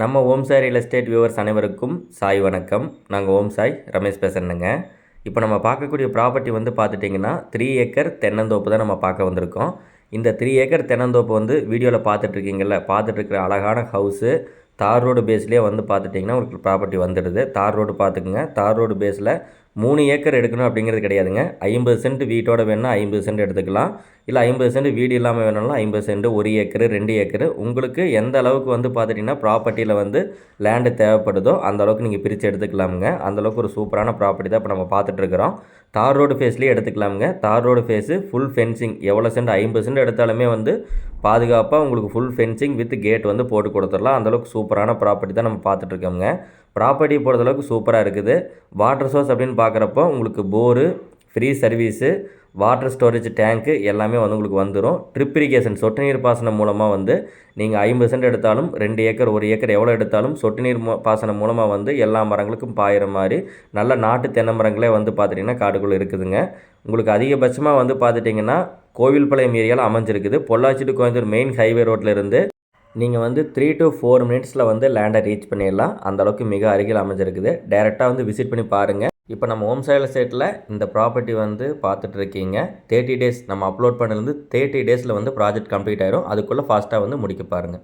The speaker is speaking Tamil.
நம்ம Om Sai real estate viewers அனைவருக்கும் சாய் வணக்கம். நாங்கள் ஓம் சாய் ரமேஷ் பேசுகிறேங்க இப்போ நம்ம பார்க்கக்கூடிய ப்ராப்பர்ட்டி வந்து பார்த்துட்டிங்கன்னா த்ரீ ஏக்கர் தென்னந்தோப்பு தான் நம்ம பார்க்க வந்திருக்கோம். இந்த த்ரீ ஏக்கர் தென்னந்தோப்பு வந்து வீடியோவில் பார்த்துட்ருக்கீங்கல்ல பார்த்துட்ருக்கிற அழகான ஹவுஸு தார் ரோடு பேஸ்லேயே வந்து பார்த்துட்டிங்கன்னா உங்களுக்கு ப்ராப்பர்ட்டி வந்துடுது. தார் ரோடு பார்த்துக்குங்க. தார் ரோடு பேஸில் மூணு ஏக்கர் எடுக்கணும் அப்படிங்கிறது கிடையாதுங்க. ஐம்பது சென்ட் வீட்டோட வேணும்னா ஐம்பது சென்ட் எடுத்துக்கலாம். இல்லை ஐம்பது சென்ட் வீடு இல்லாமல் வேணும்னா ஐம்பது சென்ட் ஒரு ஏக்கர் ரெண்டு ஏக்கர். உங்களுக்கு எந்த அளவுக்கு வந்து பார்த்துட்டிங்கன்னா ப்ராப்பர்ட்டியில் வந்து லேண்டு தேவைப்படுதோ அந்த அளவுக்கு நீங்கள் பிரித்து எடுத்துக்கலாமுங்க. அந்தளவுக்கு ஒரு சூப்பரான ப்ராப்பர்ட்டி தான் இப்போ நம்ம பார்த்துட்ருக்குறோம் தார் ரோடு ஃபேஸ்லேயே எடுத்துக்கலாமுங்க. தார் ரோடு ஃபேஸு ஃபுல் ஃபென்சிங் எவ்வளோ சென்ட்? ஐம்பது சென்ட் எடுத்தாலுமே வந்து பாதுகாப்பாக உங்களுக்கு ஃபுல் ஃபென்சிங் வித் கேட் வந்து போட்டு கொடுத்துடலாம். அந்தளவுக்கு சூப்பரான ப்ராப்பர்ட்டி தான் நம்ம பார்த்துட்ருக்கோங்க ப்ராப்பர்ட்டி பொறுத்தளவுக்கு சூப்பராக இருக்குது. வாட்டர் சோர்ஸ் அப்படின்னு பார்க்குறப்போ உங்களுக்கு bore free service water storage tank எல்லாமே வந்து உங்களுக்கு வந்துடும் ட்ரிப் இரிகேஷன் சொட்டு நீர் பாசனம் மூலமாக வந்து நீங்கள் ஐம்பது சென்ட் எடுத்தாலும் ரெண்டு ஏக்கர் ஒரு ஏக்கர் எவ்வளோ எடுத்தாலும் சொட்டு நீர் பாசனம் மூலமாக வந்து எல்லா மரங்களுக்கும் பாயிற மாதிரி நல்ல நாட்டு தென்னை மரங்களே வந்து பார்த்துட்டிங்கன்னா காடுக்குள்ளே இருக்குதுங்க. உங்களுக்கு அதிகபட்சமாக வந்து பார்த்துட்டிங்கன்னா கோவில்பாளையம் ஏரியாவில் அமைஞ்சிருக்குது. Pollachi to Coimbatore main highway ரோட்டில் இருந்து நீங்கள் வந்து த்ரீ டு ஃபோர் மினிட்ஸில் வந்து லேண்டை ரீச் பண்ணிடலாம். அந்தளவுக்கு மிக அருகில் அமைஞ்சிருக்குது. டேரெக்டாக வந்து விசிட் பண்ணி பாருங்கள் இப்போ நம்ம ஹோம் சைடில் சைட்டில் இந்த ப்ராப்பர்ட்டி வந்து பார்த்துட்டு இருக்கீங்க. தேர்ட்டி டேஸ் நம்ம அப்லோட் பண்ணலேருந்து தேர்ட்டி டேஸில் வந்து ப்ராஜெக்ட் கம்ப்ளீட் ஆயிரும். அதுக்குள்ளே ஃபாஸ்ட்டாக வந்து முடிக்க பாருங்கள்